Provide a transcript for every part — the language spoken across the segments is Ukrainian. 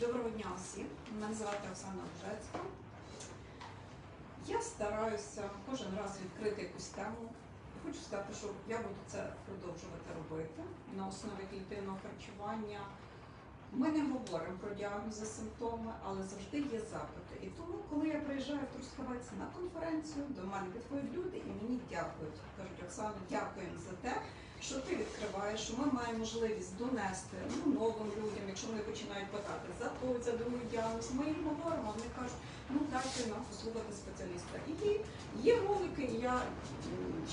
Доброго дня усім. Мене звати Оксана Бжецька. Я стараюся кожен раз відкрити якусь тему. Хочу сказати, що я буду це продовжувати робити на основі клітинного харчування. Ми не говоримо про діагнози, симптоми, але завжди є запити. І тому, коли я приїжджаю в Трускавець на конференцію, до мене підходять люди і мені дякують. Кажуть, Оксана, дякуємо за те, що ти відкриваєш, що ми маємо можливість донести ну, новим людям, якщо вони починають питати за той, за другий діагноз. Ми їм говоримо, вони кажуть, ну дайте нам послухати спеціаліста. І є, ролики, і я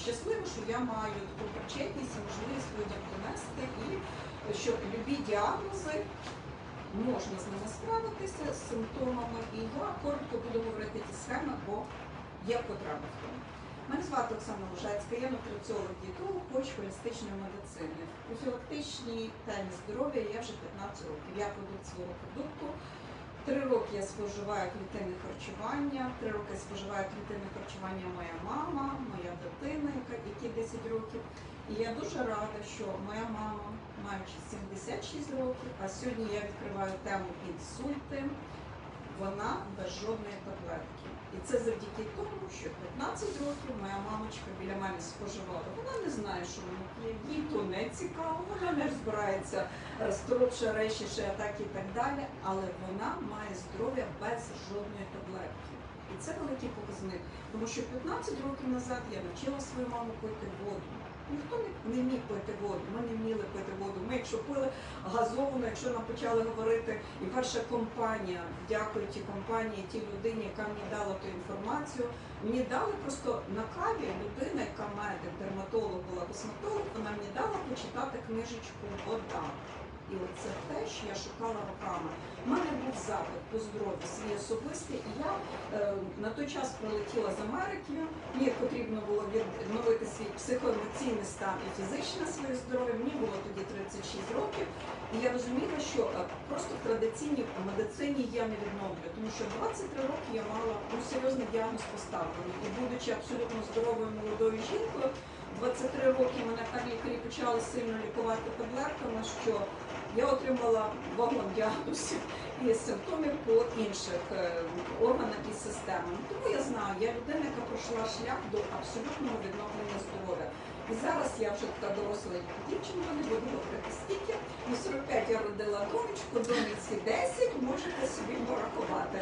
щаслива, що я маю таку причетність і можливість людям донести, і що любі діагнози можна з ними справитися з симптомами. І я коротко буду говорити ті схеми, бо є потреба в тому. Мене звати Оксана Лужецька, я нутриціолог дієтолог, коуч холістичної медицини. У профілактичній темі здоров'я я вже 15 років. Я продукт свого продукту. Три роки я споживаю клітинне харчування, три роки споживає клітинне харчування моя мама, моя дитина, які 10 років. І я дуже рада, що моя мама, маючи 76 років, а сьогодні я відкриваю тему інсульти, вона без жодної таблетки. І це завдяки тому, що 15 років моя мамочка біля мене споживала. Вона не знає, що вона є, їй то не цікаво, вона не розбирається е, речі, ще атаки і так далі, але вона має здоров'я без жодної таблетки. І це великий показник, тому що 15 років назад я навчила свою маму пити воду. Ніхто не, міг пити воду, ми не вміли пити воду. Ми, якщо пили газовану, якщо нам почали говорити, і перша компанія, дякую тій компанії, тій людині, яка мені дала ту інформацію, мені дали просто на каві людина, яка медик, дерматолог була, косметолог, вона мені дала почитати книжечку Вода. І це те, що я шукала роками. У мене був запит по здоров'ю свій особистий, я е, на той час прилетіла з Америки. Мені потрібно було відновити свій психоемоційний стан і фізичне своє здоров'я. Мені було тоді 36 років, і я розуміла, що е, просто в традиційній медицині я не відновлю, тому що 23 роки я мала ну, серйозний діагноз поставлений. І будучи абсолютно здоровою молодою жінкою, 23 роки мене так лікарі почали сильно лікувати таблетками, що я отримала вагон діагнозів і симптомів по інших е, органах і системах. Тому я знаю, я людина, яка пройшла шлях до абсолютного відновлення здоров'я. І зараз я вже така доросла дівчинка, не буду говорити скільки. На 45 я родила донечку, доньці 10, можете собі порахувати.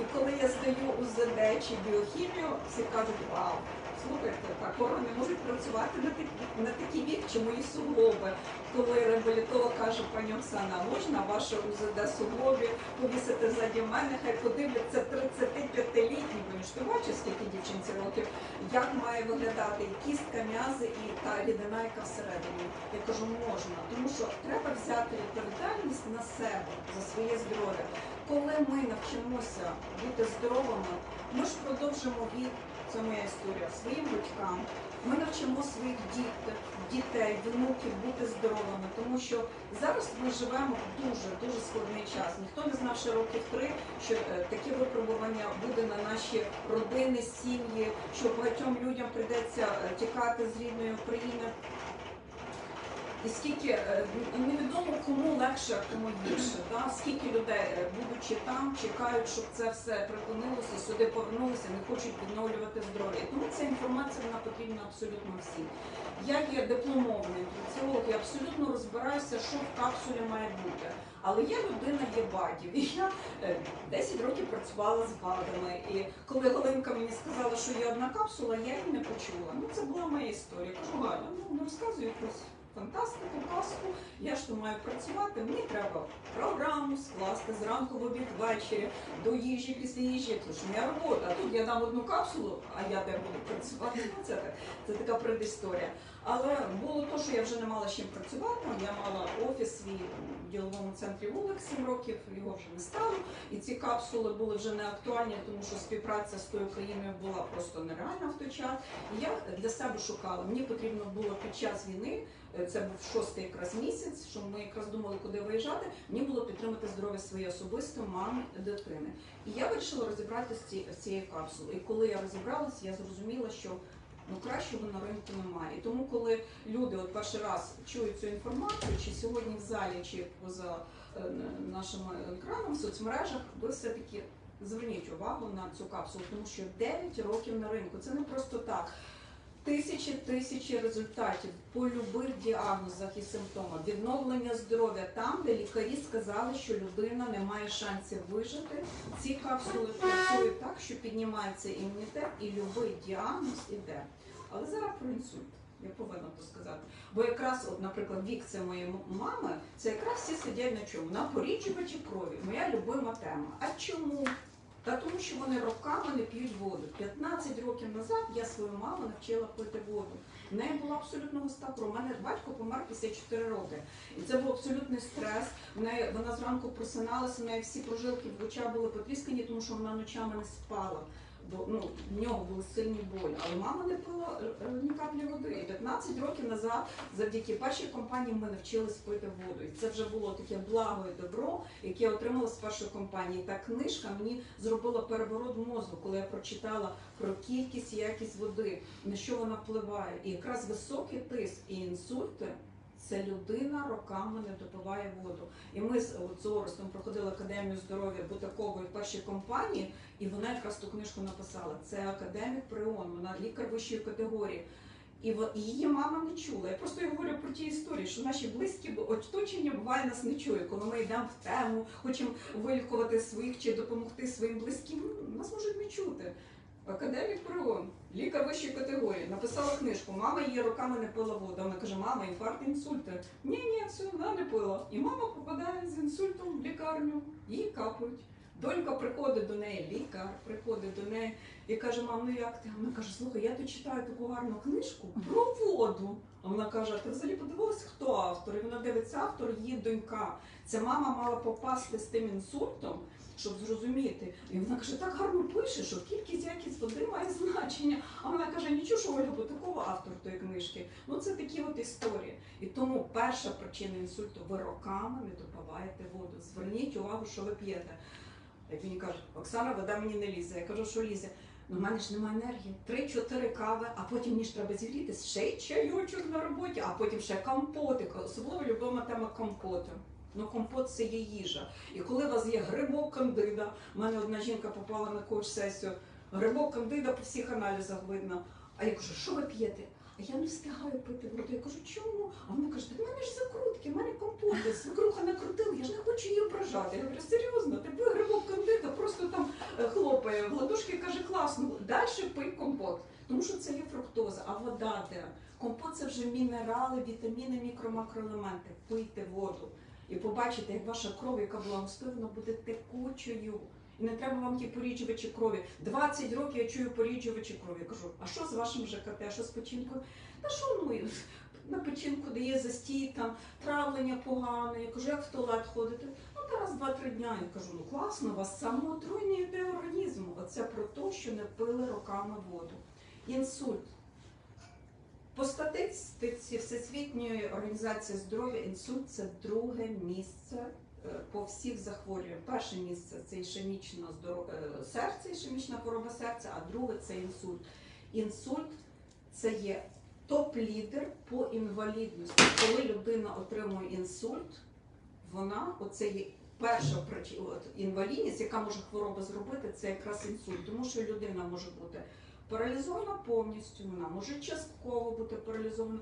І коли я здаю УЗД чи біохімію, всі кажуть, вау, слухайте, так органи можуть працювати на такий, на такий вік, чи мої суглоби. Коли реабілітолог каже, пані Оксана, можна ваше УЗД суглобі повісити ззаді мене, хай подивляться 35-літні, бо ж ти бачиш, скільки дівчинці років, як має виглядати і кістка, м'язи і та рідина, яка всередині. Я кажу, можна, тому що треба взяти відповідальність на себе за своє здоров'я. Коли ми навчимося бути здоровими, ми ж продовжимо від це моя історія своїм батькам. Ми навчимо своїх дітей, дітей, внуків бути здоровими, тому що зараз ми живемо в дуже дуже складний час. Ніхто не знав ще років три, що е, таке випробування буде на наші родини, сім'ї, що багатьом людям прийдеться е, тікати з рідної України. І скільки е, невідомо кому легше, а кому гірше. Да? Скільки людей, е, будучи там, чекають, щоб це все припинилося, сюди повернулися, не хочуть відновлювати здоров'я. Тому ця інформація вона потрібна абсолютно всім. Я є дипломований нутриціолог, я абсолютно розбираюся, що в капсулі має бути. Але я людина є бадів. І я е, 10 років працювала з БАДами. І коли Галинка мені сказала, що є одна капсула, я її не почула. Ну це була моя історія. Кажу, Галя, ну не розказуй якусь фантастику, казку. Я ж то маю працювати. Мені треба програму скласти зранку в обід ввечері, до їжі, після їжі. Тому що моя робота. А тут я дам одну капсулу, а я де буду працювати. Це, це така предісторія. Але було то, що я вже не мала з чим працювати. Я мала офіс свій в діловому центрі вулик 7 років, його вже не стало. І ці капсули були вже не актуальні, тому що співпраця з тою країною була просто нереальна в той час. І я для себе шукала. Мені потрібно було під час війни, е, це був шостий якраз місяць, що ми якраз думали, куди виїжджати. Мені було підтримати здоров'я своє особисте, мами, дитини. І я вирішила розібратися з цією капсулою. І коли я розібралася, я зрозуміла, що ну кращого на ринку немає. І тому, коли люди от перший раз чують цю інформацію, чи сьогодні в залі, чи поза е, нашим екранам в соцмережах, ви все-таки зверніть увагу на цю капсулу, тому що 9 років на ринку. Це не просто так. Тисячі тисячі результатів по любих діагнозах і симптомах, відновлення здоров'я там, де лікарі сказали, що людина не має шансів вижити. Ці капсули працюють так, що піднімається імунітет і будь-який діагноз іде. Але зараз про інсульт. Я повинна то сказати. Бо якраз, от, наприклад, вік це моєї мами, це якраз всі сидять на чому? На поріджувачі крові. Моя любима тема. А чому? Та тому, що вони роками не п'ють воду. 15 років назад я свою маму навчила пити воду. В неї була абсолютно густа. У мене батько помер 54 роки. І це був абсолютний стрес. В неї, вона зранку просиналася, в неї всі прожилки в очах були потріскані, тому що вона ночами не спала. Бо ну, в нього були сильні болі. Але мама не пила е, е, ні каплі води. І 15 років назад, завдяки першій компанії, ми навчились пити воду. І це вже було таке благо і добро, яке я отримала з першої компанії. Та книжка мені зробила переворот мозку, коли я прочитала про кількість і якість води, на що вона впливає. І якраз високий тиск і інсульти. Це людина роками не допиває воду. І ми з, Орестом проходили академію здоров'я Бутакової першій компанії, і вона якраз ту книжку написала. Це академік Прион, вона лікар вищої категорії. І її мама не чула. Я просто говорю про ті історії, що наші близькі оточення буває нас не чує, коли ми йдемо в тему, хочемо вилікувати своїх чи допомогти своїм близьким. ну, Нас можуть не чути. Академік Прион, лікар вищої категорії, написала книжку. Мама її роками не пила воду. Вона каже, мама, інфаркт, інсульти. Ні, ні, все, вона не пила. І мама попадає з інсультом в лікарню, її капають. Донька приходить до неї, лікар приходить до неї і каже, мам, ну як ти? А Вона каже, слухай, я тут читаю таку гарну книжку про воду. А вона каже, ти взагалі подивилася, хто автор? І вона дивиться, автор її донька. Ця мама мала попасти з тим інсультом, щоб зрозуміти. І вона каже, так гарно пише, що кількість якість води має значення. А вона каже, нічого, що Ольга Бутакова автор тої книжки. Ну це такі от історії. І тому перша причина інсульту ви роками не допиваєте воду. Зверніть увагу, що ви п'єте. Як мені кажуть, Оксана, вода мені не лізе. Я кажу, що лізе. Ну, в мене ж немає енергії. Три-чотири кави, а потім ніж треба зігрітися, ще й чайочок на роботі, а потім ще компотик. Особливо любима тема компоту. Ну, компот це є їжа. І коли у вас є грибок кандида, в мене одна жінка попала на коуч-сесію, грибок кандида по всіх аналізах видно. А я кажу, що ви п'єте? А я не встигаю пити воду. Я кажу, чому? А вона каже, в мене ж закрутки, в мене компоти, свекруха накрутила, я ж не хочу її ображати. Я говорю, серйозно, тебе грибок кандида просто там е, хлопає в ладошки каже, класно, далі пий компот. Тому що це є фруктоза, а вода де? Компот це вже мінерали, вітаміни, мікро-макроелементи. Пийте воду. І побачите, як ваша кров, яка вона буде текучою. І не треба вам ті поріджувачі крові. 20 років я чую поріджувачі крові. Я кажу, а що з вашим ЖКТ, що з печінкою? Та що ну на печінку дає застій, там травлення погане. Я кажу, як в туалет ходити? Ну, та раз, два-три дня. Я кажу, ну класно, у вас самоотруєння йде організму. Оце про те, що не пили роками воду. Інсульт. По статистиці Всесвітньої організації здоров'я інсульт це друге місце е, по всіх захворюваннях. Перше місце це ішемічне серця, ішемічна хвороба серця, а друге це інсульт. Інсульт це є топ-лідер по інвалідності. Коли людина отримує інсульт, вона оце є перша інвалідність, яка може хвороба зробити, це якраз інсульт, тому що людина може бути паралізована повністю, вона може частково бути паралізована,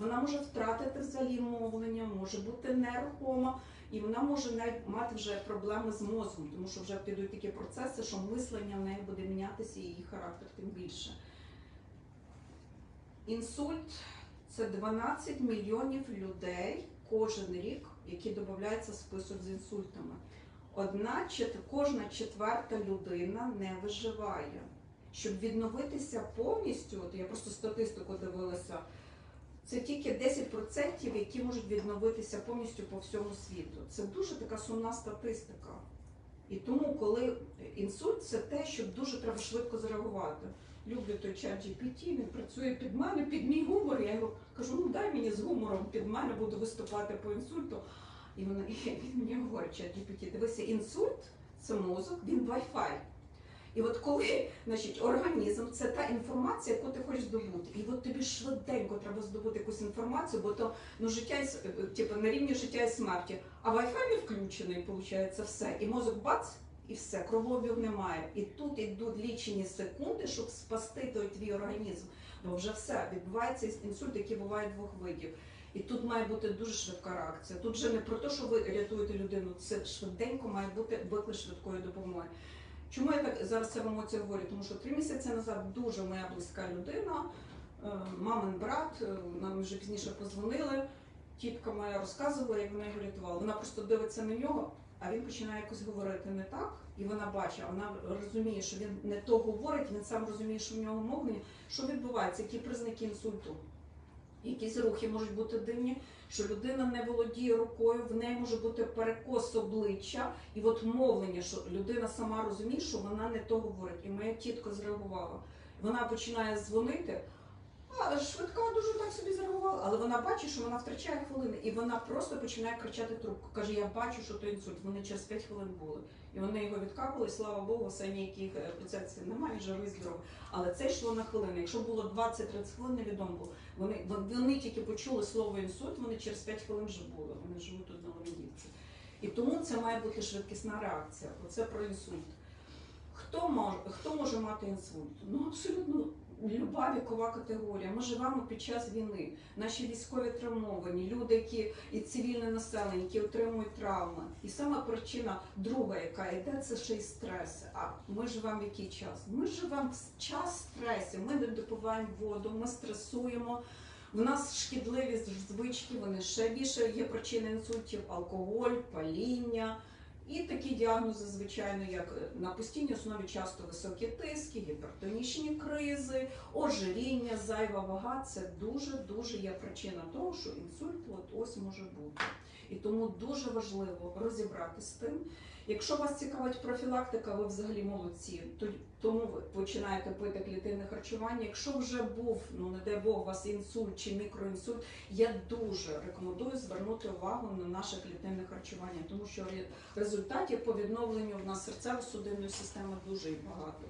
вона може втратити взагалі мовлення, може бути нерухома, і вона може мати вже проблеми з мозком, тому що вже підуть такі процеси, що мислення в неї буде мінятися і її характер тим більше. Інсульт це 12 мільйонів людей кожен рік, які додаються в список з інсультами. Одна кожна четверта людина не виживає. Щоб відновитися повністю, от я просто статистику дивилася, це тільки 10%, які можуть відновитися повністю по всьому світу. Це дуже така сумна статистика. І тому, коли інсульт, це те, що дуже треба швидко зреагувати. Люблю той чат GPT, він працює під мене, під мій гумор. Я його кажу, ну дай мені з гумором під мене, буду виступати по інсульту. І він мені говорить, чат GPT, дивися, інсульт це мозок, він Wi-Fi. І от коли значить, організм це та інформація, яку ти хочеш здобути. І от тобі швиденько треба здобути якусь інформацію, бо то ну, життя е, типу, на рівні життя і смерті. А Wi-Fi не включений, виходить, все. І мозок бац, і все, кровообіг немає. І тут йдуть лічені секунди, щоб спасти той твій організм. Бо вже все, відбувається інсульт, який буває двох видів. І тут має бути дуже швидка реакція. Тут вже не про те, що ви рятуєте людину, це швиденько має бути виклик швидкої допомоги. Чому я так зараз це в емоції говорю? Тому що три місяці назад дуже моя близька людина, е, мамин брат, е, нам вже пізніше позвонили. Тітка моя розказувала, як вона його рятувала. Вона просто дивиться на нього, а він починає якось говорити не так, і вона бачить, вона розуміє, що він не то говорить, він сам розуміє, що в нього мовлення. Що відбувається? Які признаки інсульту? Якісь рухи можуть бути дивні, що людина не володіє рукою, в неї може бути перекос обличчя, і от мовлення, що людина сама розуміє, що вона не то говорить. І моя тітка зреагувала. Вона починає дзвонити. А швидка дуже так собі зреагувала, але вона бачить, що вона втрачає хвилини, і вона просто починає кричати трубку. Каже: Я бачу, що то інсульт. Вони через 5 хвилин були. І вони його відкапали, слава Богу, все ніяких е, процесів немає, живий здоровий. Але це йшло на хвилини. Якщо було 20-30 хвилин, невідомо було. Вони, вони тільки почули слово інсульт, вони через 5 хвилин вже були. Вони живуть тут на Леонідівці. І тому це має бути швидкісна реакція. Оце про інсульт. Хто може, хто може мати інсульт? Ну абсолютно люба вікова категорія. Ми живемо під час війни. Наші військові травмовані, люди, які і цивільне населення, які отримують травми. І сама причина друга, яка йде, це ще й стреси. А ми живемо який час? Ми живемо в час стресів. Ми не допиваємо воду, ми стресуємо. В нас шкідливі звички, вони ще більше є причини інсультів: алкоголь, паління. І такі діагнози, звичайно, як е, на постійній основі часто високі тиски, гіпертонічні кризи, ожиріння, зайва вага це дуже дуже є причина того, що інсульт от ось може бути. І тому дуже важливо розібратися з тим. Якщо вас цікавить профілактика, ви взагалі молодці, тому ви починаєте пити клітинне харчування. Якщо вже був, ну не дай Бог, у вас інсульт чи мікроінсульт, я дуже рекомендую звернути увагу на наше клітинне харчування, тому що ре- результатів по відновленню в нас серцево-судинної системи дуже багато.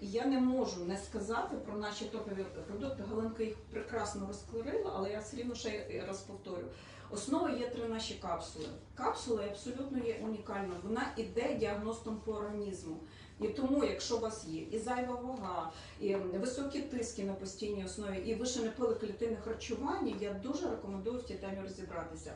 І я не можу не сказати про наші топові продукти. Галинка їх прекрасно розкларила, але я все рівно ще раз повторю. Основою є три наші капсули. Капсула абсолютно є унікальна. Вона іде діагностом по організму. І тому, якщо у вас є і зайва вага, і високі тиски на постійній основі, і ви ще не пили клітини харчування, я дуже рекомендую в цій темі розібратися.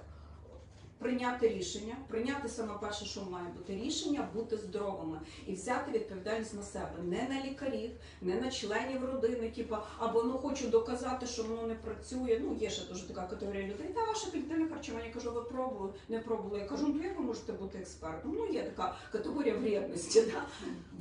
Прийняти рішення, прийняти саме перше, що має бути рішення, бути здоровими і взяти відповідальність на себе, не на лікарів, не на членів родини, типу, або ну хочу доказати, що воно не працює. Ну є ще дуже така категорія людей. Та ваше клітинне харчування. Кажу, ви пробували, не пробували. Я кажу, ну як ви можете бути експертом? Ну є така категорія вредності. Да?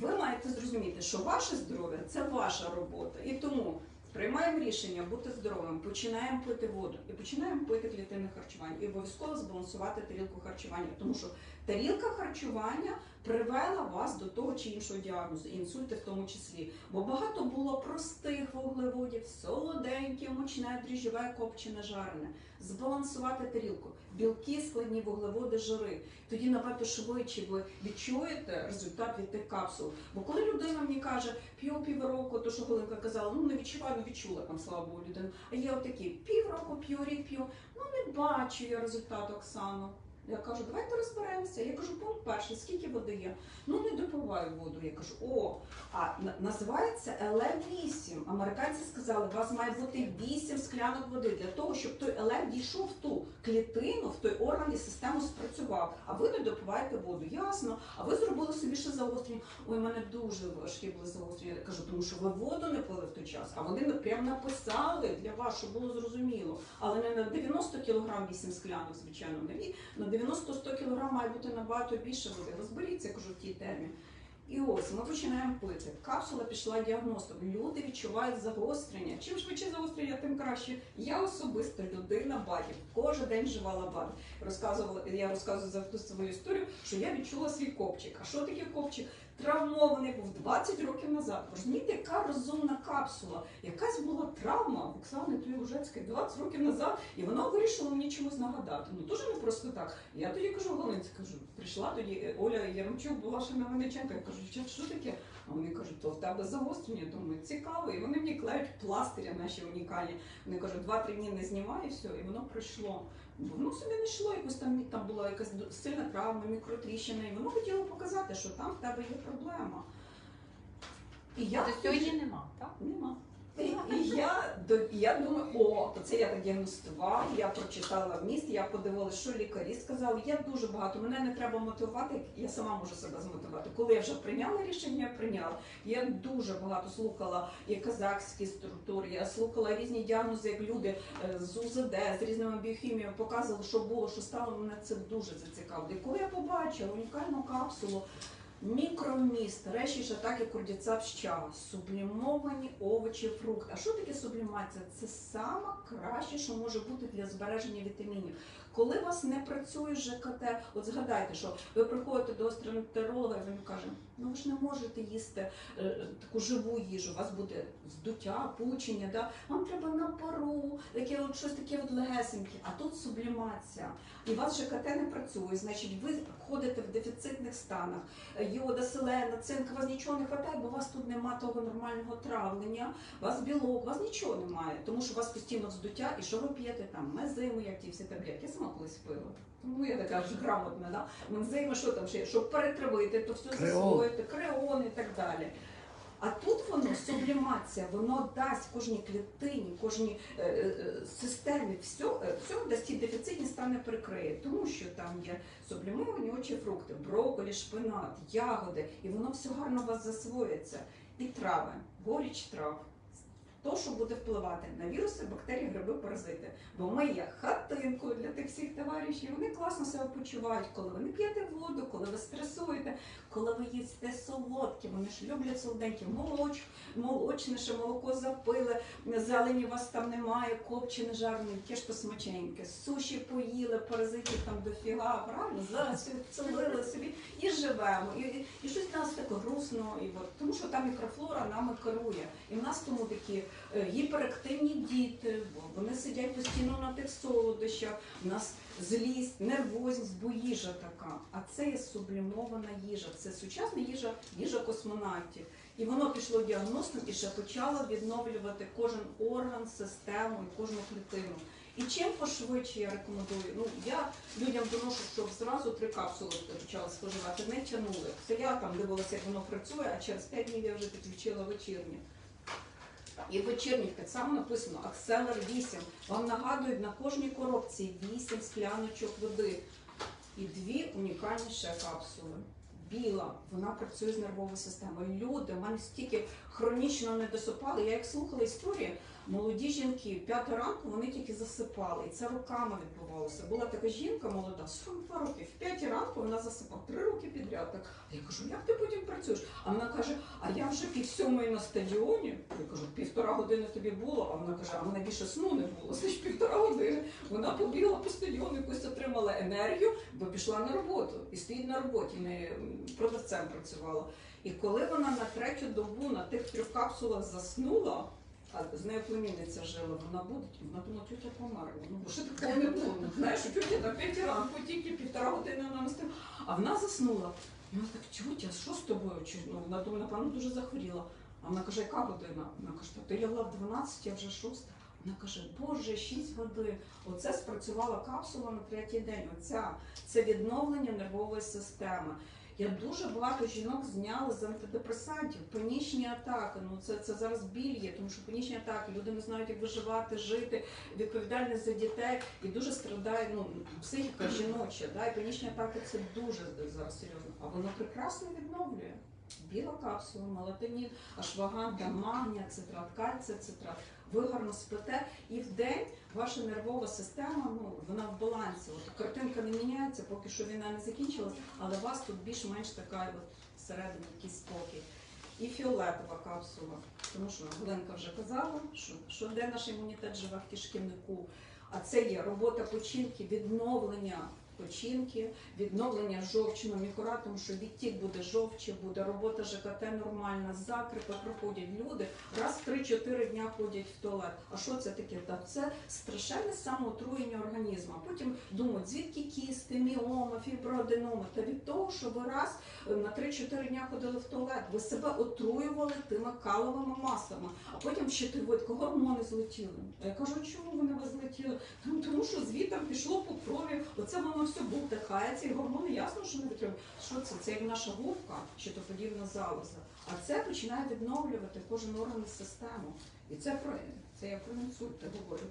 Ви маєте зрозуміти, що ваше здоров'я це ваша робота, і тому. Приймаємо рішення бути здоровим, починаємо пити воду і починаємо пити клітинне харчування. І обов'язково збалансувати тарілку харчування, тому що тарілка харчування привела вас до того чи іншого діагнозу, інсульти в тому числі. Бо багато було простих вуглеводів, солоденьке, мучне, дріжджове, копчене, жарене. Збалансувати тарілку, білки, складні вуглеводи, жири. Тоді набагато швидше ви відчуєте результат від тих капсул. Бо коли людина мені каже, п'ю півроку, то що Галинка казала, ну не відчуваю, відчула там, слава Богу, людину. А є отакі, півроку п'ю, рік п'ю, ну не бачу я результат Оксано. Я кажу, давайте розберемося. Я кажу, пункт перший, скільки води є? Ну не допиваю воду. Я кажу, о, а називається ЛФ-8. Американці сказали, у вас має бути 8 склянок води для того, щоб той ЛФ дійшов в ту клітину, в той орган і систему спрацював. А ви не допиваєте воду. Ясно. А ви зробили собі ще заострення. Ой, у мене дуже важкі були заострення. Я кажу, тому що ви воду не пили в той час. А вони прямо написали для вас, щоб було зрозуміло. Але не на 90 кг 8 склянок, звичайно, не на 90-100 кг має бути набагато більше води. Розберіться, кажу, в тій темі. І ось ми починаємо пити. Капсула пішла діагностом. Люди відчувають загострення. Чим швидше загострення, тим краще. Я особисто людина бадів. Кожен день вживала бад. Розказувала, я розказую завжди свою історію, що я відчула свій копчик. А що таке копчик? Травмований був 20 років назад. Розумієте, яка розумна капсула? Якась була травма Оксани Туєвужецької 20 років назад, і вона вирішила мені чомусь нагадати. Ну дуже не просто так. Я тоді кажу Галинці, кажу, прийшла тоді е, Оля Яремчук, була ще на Винниченка, я кажу, що таке? А вони кажуть, то в тебе загострення. Думаю, цікаво. І вони мені клеють пластиря наші унікальні. Вони кажуть, два-три дні не знімай, і все, і воно пройшло. Бо воно собі не йшло, якось там, там була якась сильна травма, мікротріщина, і воно хотіло показати, що там в тебе є проблема. І я До сьогодні нема, так? Нема. І, я, до- я думаю, о, це я так діагностував, я прочитала вміст, я подивилася, що лікарі сказали. Я дуже багато, мене не треба мотивувати, я сама можу себе змотивувати. Коли я вже прийняла рішення, прийняла. Я дуже багато слухала і казахські структури, я слухала різні діагнози, як люди е, з УЗД, з різними біохіміями показували, що було, що стало, мене це дуже зацікавило. І коли я побачила унікальну капсулу, Мікроміст, речі ж атаки курдіцап вща, сублімовані овочі, фрукти. А що таке сублімація? Це саме краще, що може бути для збереження вітамінів. Коли у вас не працює ЖКТ, от згадайте, що ви приходите до гастроентеролога, і він каже, ну ви ж не можете їсти е, таку живу їжу, у вас буде здуття, пучення, да? вам треба на пару, таке от щось таке от легесеньке, а тут сублімація. І у вас ЖКТ не працює, значить ви ходите в дефіцитних станах йода, селена, цинк, у вас нічого не вистачає, бо у вас тут немає того нормального травлення, у вас білок, у вас нічого немає, тому що у вас постійно вздуття, і що ви п'єте там? Мезими, як ті всі таблетки. Сама колись пила. Тому я така ж грамотна, да? Мензими, що там ще, щоб перетравити, то все Креон. засвоїти, креон і так далі. А тут воно сублімація, воно дасть кожній клітині, кожній е, е, системі все, все дасть ті дефіцитні стани прикриє, тому що там є сублімовані очі фрукти, брокколі, шпинат, ягоди, і воно все гарно у вас засвоїться. І трави, горіч трав. То, що буде впливати на віруси, бактерії, гриби, паразити. Бо ми є хатинкою для тих всіх товаришів, вони класно себе почувають, коли ви не п'єте воду, коли ви стресуєте, коли ви їсте солодкі, вони ж люблять солоденькі, молоч, молочне, ще молоко запили, зелені у вас там немає, копчене, жарене, ті ж то смаченьке, суші поїли, паразитів там дофіга, правильно? Зараз вцілили собі і живемо. І, і, і щось нас таке грустно, і от, тому що там мікрофлора нами керує. І в нас тому такі гіперактивні діти, бо вони сидять постійно на тих солодощах, у нас злість, нервозність, бо їжа така. А це є сублімована їжа. Це сучасна їжа, їжа космонавтів. І воно пішло діагностом і ще почало відновлювати кожен орган, систему і кожну клітину. І чим пошвидше я рекомендую. Ну я людям доношу, щоб зразу три капсули почали споживати, не тянули. Це я там дивилася, як воно працює, а через 5 днів я вже підключила вечірнє. І в вечірніх так само написано Акселер 8. Вам нагадують на кожній коробці 8 скляночок води і дві унікальні ще капсули. Біла, вона працює з нервовою системою. Люди, в мене стільки хронічно не досипали. Я як слухала історії, молоді жінки, п'ята ранку вони тільки засипали. І це роками відбувалося. Була така жінка молода, 42 роки, в п'ятій ранку вона засипала три роки підряд. Так. А я кажу, як ти потім працюєш? А вона каже, а я вже пів сьомої на стадіоні. Я кажу, півтора години тобі було. А вона каже, а мене більше сну не було. Значить, півтора години. Вона побігла по стадіону, якусь отримала енергію, бо пішла на роботу. І стоїть на роботі, не продавцем працювала. І коли вона на третю добу на тих трьох капсулах заснула. А з нею племінниця жила, вона буде, вона думала, тетя померла. Ну, бо ще такого не було. Ну, знаєш, що тетя на п'ятій ранку тільки півтора години вона не спала. А вона заснула. І вона так, тетя, що з тобою? Чи, ну, вона думає, напевно, дуже захворіла. А вона каже, яка година? Вона каже, «Та ти лягла в 12, а вже 6. Вона каже, боже, 6 годин. Оце спрацювала капсула на третій день. Оця це відновлення нервової системи. Я дуже багато жінок зняли з антидепресантів, панічні атаки. Ну це, це зараз біль є, тому що панічні атаки, люди не знають, як виживати, жити, відповідальність за дітей і дуже страдає ну, психіка жіноча. Да? І панічні атаки це дуже зараз серйозно. А воно прекрасно відновлює. Біла капсула, мелатонін, ашваганда, магнія, цитрат, кальція, цитрат. Ви гарно спите, і в день ваша нервова система, ну вона в балансі. От картинка не міняється, поки що війна не закінчилась, але у вас тут більш-менш така от всередині якийсь спокій. І фіолетова капсула, тому що Гленка вже казала, що, що де наш імунітет живе в кишківнику. А це є робота починки, відновлення печінки, відновлення жовчного мікора, тому що відтік буде жовчі, буде робота ЖКТ нормальна, закрипи проходять люди, раз в 3-4 дня ходять в туалет. А що це таке? Та це страшенне самоотруєння організму. Потім думають, звідки кісти, міома, фіброаденома. Та від того, що ви раз е, на 3-4 дня ходили в туалет, ви себе отруювали тими каловими масами, а потім щитовидко, гормони злетіли. А я кажу, чому вони ви злетіли? Тому що звітом пішло по крові, оце воно все бултихається, і гормони ясно, що не витримують. Що це? Це як наша губка, щитоподібна залоза. А це починає відновлювати кожен орган і систему. І це про це я про інсульти говорю.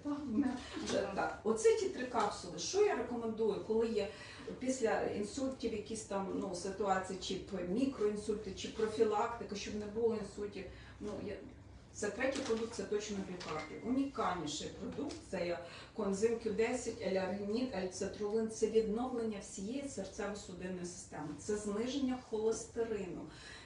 Вже, так. Оце ті три капсули. Що я рекомендую, коли є після інсультів якісь там ну, ситуації, чи мікроінсульти, чи профілактика, щоб не було інсультів. Ну, я, це третій продукт, це точно бікарді. Унікальніший продукт це є коензим Q10, еляргініт, ельцитрулин. Це відновлення всієї серцево-судинної системи, це зниження холестерину.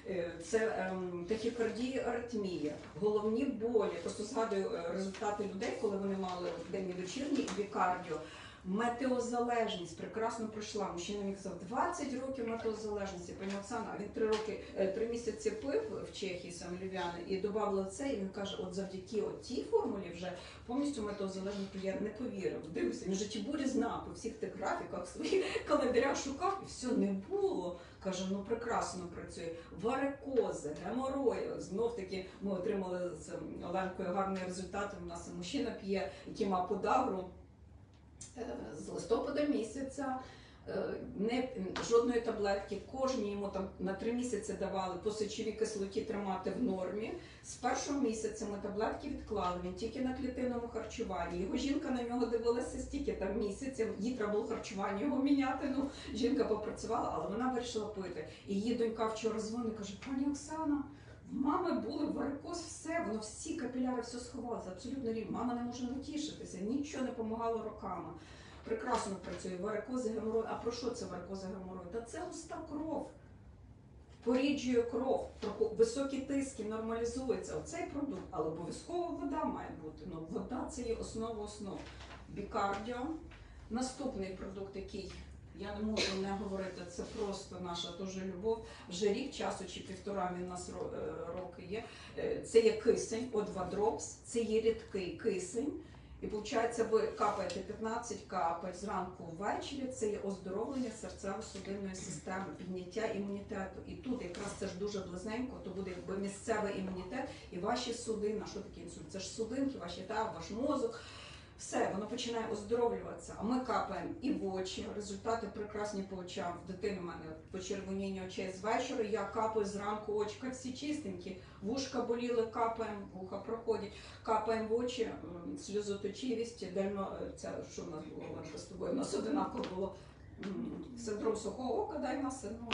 Е, Це ем, тахікардія, аритмія, головні болі. Просто згадую е, результати людей, коли вони мали день і вечірній бікардіо. Метеозалежність прекрасно пройшла. Мужчина мені казав 20 років метеозалежності. Пані Оксана, він 3 роки, 3 місяці пив в Чехії саме львів'яни і додавали це. І він каже: от завдяки от тій формулі вже повністю метеозалежність я не повірив. Дивився, він життєбурі знав по всіх тих графіках своїх календарях шукав, і все не було. Каже, ну прекрасно працює. Варикози, геморої. Знов таки ми отримали з Оленкою гарний результат. У нас мужчина п'є, який мав подагру е, з листопада місяця. е, Не жодної таблетки, кожній йому там на три місяці давали по сечовій кислоті тримати в нормі. З першого місяця ми таблетки відклали. Він тільки на клітинному харчуванні. Його жінка на нього дивилася стільки там місяців. Їй треба було харчування його міняти. Ну жінка попрацювала, але вона вирішила пити. І її донька вчора дзвонить, каже: пані Оксана. В мами були варикоз, все, воно всі капіляри, все сховалося, абсолютно рівно. Мама не може натішитися, нічого не допомагало роками. Прекрасно працює варикози, геморой. А про що це варикози, геморой? Та це густа кров. Поріджує кров, високі тиски, нормалізується. Оцей продукт, але обов'язково вода має бути. Ну, вода це є основа основ. Бікардіо. Наступний продукт, який я не можу не говорити, це просто наша дуже любов. Вже рік часу чи півтора він у нас е, роки є. Е, Це є кисень, O2 це є рідкий кисень. І виходить, ви капаєте 15 капель зранку ввечері. Це є оздоровлення серцево-судинної системи, підняття імунітету. І тут якраз це ж дуже близненько, то буде якби місцевий імунітет і ваші судини. Що таке інсульт? Це ж судинки, ваші та ваш мозок. Все, воно починає оздоровлюватися. А ми капаємо і в очі. Результати прекрасні по очам. В дитини в мене почервоніння очей з вечора. Я капаю зранку очка всі чистенькі. Вушка боліли, капаємо, вуха проходять, капаємо в очі, сльозоточивість, дально е, це що в нас було з тобою. У нас одинаково було синдром сухого ока, дай нас ну,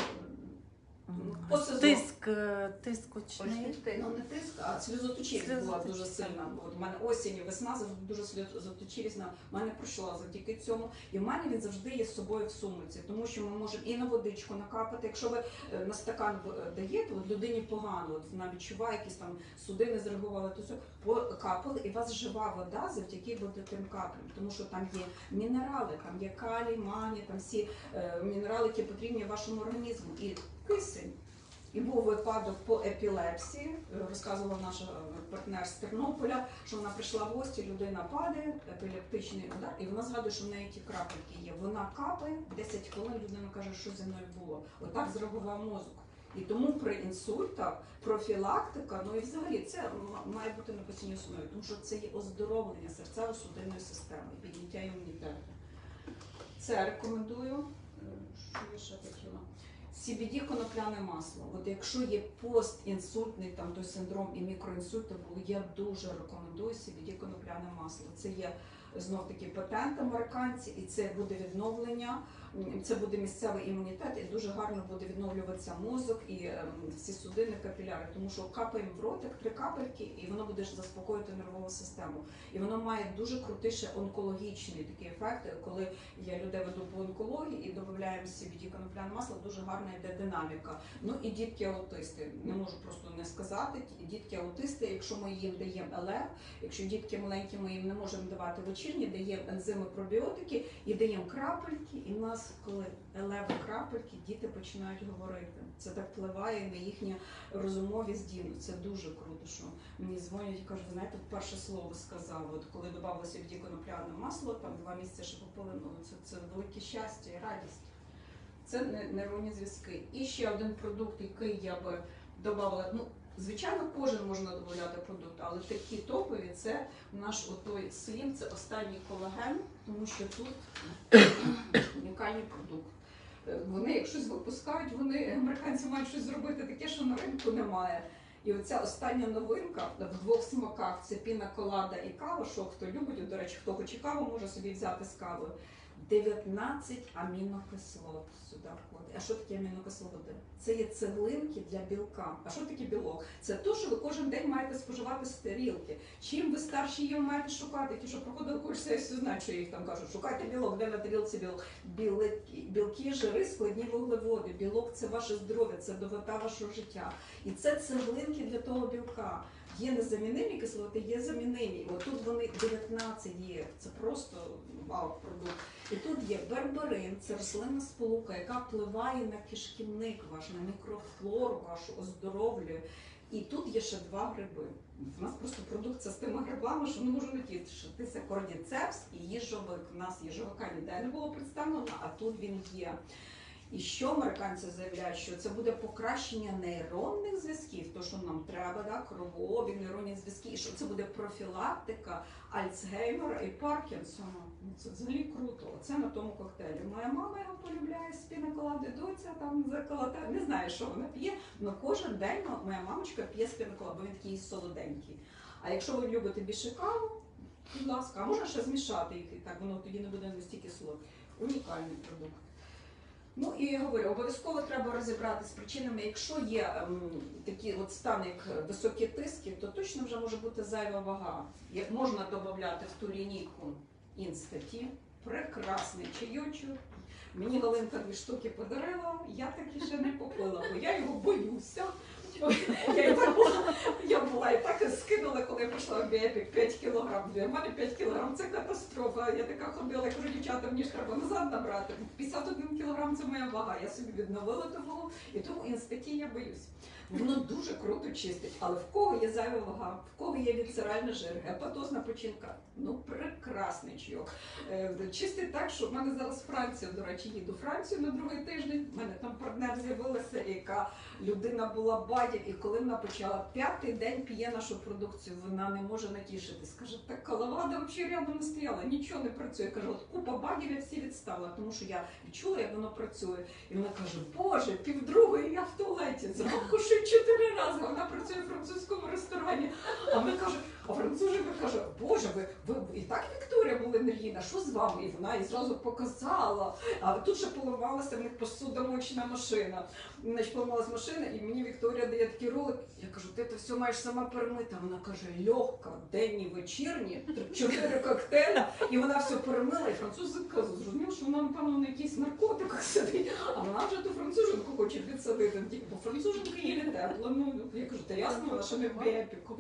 по сезону. Тиск, е, тиск очний. Ну не тиск, а сльозоточивість була Сльозоточивість. дуже сильна. От у мене осінь, і весна завжди дуже сльозоточивість на мене пройшла завдяки цьому. І в мене він завжди є з собою в сумці, тому що ми можемо і на водичку накапати. Якщо ви е, на стакан е, даєте, от людині погано, от вона відчуває якісь там судини зреагували, то все покапали, і у вас жива вода завдяки буде тим каплям, тому що там є мінерали, там є калій, магній, там всі е, мінерали, які потрібні вашому організму. І кисень. І був випадок по епілепсії. Розказувала наша е, партнер з Тернополя, що вона прийшла в гості, людина падає, епілептичний удар, і вона згадує, що в неї ті крапельки є. Вона капає 10 хвилин. Людина каже, що зі мною було. Отак зреагував мозок. І тому при інсультах профілактика, ну і взагалі це має бути на постійній основі, тому що це є оздоровлення серцево-судинної системи, підняття імунітету. Це рекомендую. Е, Що я ще хотіла? CBD конопляне масло. От якщо є постінсультний там той синдром і мікроінсульт, бо я дуже рекомендую CBD конопляне масло. Це є знов таки патент американці, і це буде відновлення, це буде місцевий імунітет, і дуже гарно буде відновлюватися мозок і ем, всі судини, капіляри, тому що капаємо в ротик три капельки, і воно буде заспокоїти нервову систему. І воно має дуже крутий ще онкологічний такий ефект, коли я людей веду по онкології і додаємо CBD конопляне масло, дуже гарна йде динаміка. Ну і дітки аутисти. Не можу просто не сказати. Дітки аутисти, якщо ми їм даємо ЛФ, якщо дітки маленькі, ми їм не можемо давати вечірні, даємо ензими пробіотики і даємо крапельки, і нас якраз коли елеви крапельки, діти починають говорити. Це так впливає на їхню розумові здібності. Це дуже круто, що мені дзвонять і кажуть, знаєте, перше слово сказали. От коли додавалося в конопляне масло, там два місяці ще попили, ну це, це велике щастя і радість. Це не- нейронні зв'язки. І ще один продукт, який я би додавала. Ну, звичайно, кожен можна додати продукт, але такі топові це наш отой слім, це останній колаген, тому що тут унікальний продукт. Е, Вони, як щось випускають, вони американці мають щось зробити таке, що на ринку немає. І оця остання новинка в двох смаках це піна колада і кава. Що хто любить, до речі, хто хоче каву, може собі взяти з кавою. 19 амінокислот сюди. А що таке амінокислоти? Це є цеглинки для білка. А що таке білок? Це те, що ви кожен день маєте споживати з тарілки. Чим ви старші її маєте шукати? Ті, що проходили курс знають, що їх там кажуть. Шукайте білок, де на тарілці білок. Білки, білки, жири, складні вуглеводи. Білок це ваше здоров'я, це довота вашого життя. І це цеглинки для того білка. Є незамінимі кислоти, є замінимі. От тут вони 19 є. Це просто вау продукт. І тут є берберин, це рослинна сполука, яка впливає на кишківник ваш, на мікрофлору вашу, оздоровлює. І тут є ще два гриби. У нас просто продукція з тими грибами, що не можу не тішитися. Кордіцепс і їжовик. У нас їжовика ніде не було представлено, а тут він є. І що американці заявляють, що це буде покращення нейронних зв'язків, то що нам треба, да, кровообіг, нейронні зв'язки, і що це буде профілактика Альцгеймера і Паркінсона. Ну це взагалі круто. Це на тому коктейлі. Моя мама його полюбляє з пінаколади, доця там заколота. Не знаю, що вона п'є, але кожен день моя мамочка п'є з пінаколади, бо він такий солоденький. А якщо ви любите більше каву, будь ласка, а можна ще змішати їх, так воно тоді не буде настільки солодке. Унікальний продукт. Ну і говорю, обов'язково треба розібрати з причинами. Якщо є ем, такі от стани, як високі тиски, то точно вже може бути зайва вага. Як можна додати в ту лінійку інстаті, прекрасний чайочок. Мені Галинка дві штуки подарила, я таки ще не попила, бо я його боюся. Я, і так була, я була і так скинула, коли я прийшла в біепік 5 кілограм. Для мене 5 кілограм це катастрофа. Я така ходила, я кажу, дівчата, мені ж треба назад набрати. 51 кілограм це моя вага. Я собі відновила ту і тому інстаті я боюсь. Воно дуже круто чистить, але в кого є зайва вага, в кого є віцеральний жир, гепатозна печінка, ну прекрасний чайок. Е, Чистить так, що в мене зараз Франція, до речі, їду Францію на другий тиждень. У мене там партнер з'явилася, яка людина була бадів, і коли вона почала п'ятий день п'є нашу продукцію, вона не може натішитись. Каже, так коловада взагалі рядом не стояла, нічого не працює. Каже, от купа бадів я всі відставила, тому що я відчула, як воно працює. І вона каже, Боже, півдругої я в туалеті. Закушую чотири рази. Вона працює в французькому ресторані. А вона каже, а француженка каже, Боже, ви, ви і так Вікторія була енергійна, що з вами? І вона їй зразу показала. А тут ще поламалася в них посудомочна машина. Значить, поламалась машина, і мені Вікторія дає такий ролик. Я кажу, ти це все маєш сама перемити. Вона каже, легка, денні, вечірні, чотири коктейлі, і вона все перемила. І французика зрозуміла, що вона, напевно, на якихось наркотиках сидить. А вона вже ту француженку хоче підсадити. Бо француженка їй тепло. Ну, я кажу, та ясно, вона ще не в біепіку.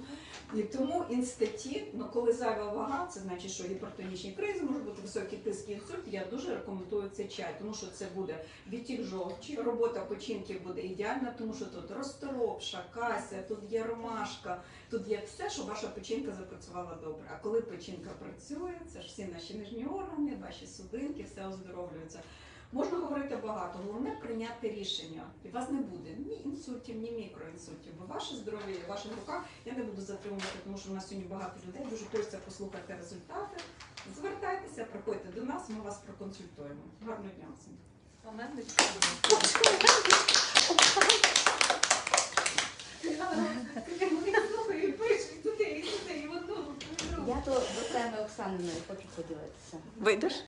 І тому інстаті, ну коли зайва вага, це значить, що гіпертонічні кризи, може бути високий тиск і інсульт. Я дуже рекомендую цей чай, тому що це буде відтік жовчі, робота печінки буде ідеальна, тому що тут розторопша, кася, тут є ромашка, тут є все, щоб ваша печінка запрацювала добре. А коли печінка працює, це ж всі наші нижні органи, ваші судинки, все оздоровлюється. Можна говорити багато, головне прийняти рішення. І у вас не буде ні інсультів, ні мікроінсультів, бо ваше здоров'я є в ваших руках. Я не буду затримувати, тому що у нас сьогодні багато людей. Дуже хочеться послухати результати. Звертайтеся, приходьте до нас, ми вас проконсультуємо. Гарного дня всім. Я то до теми Оксаниної хочу поділитися. Вийдеш?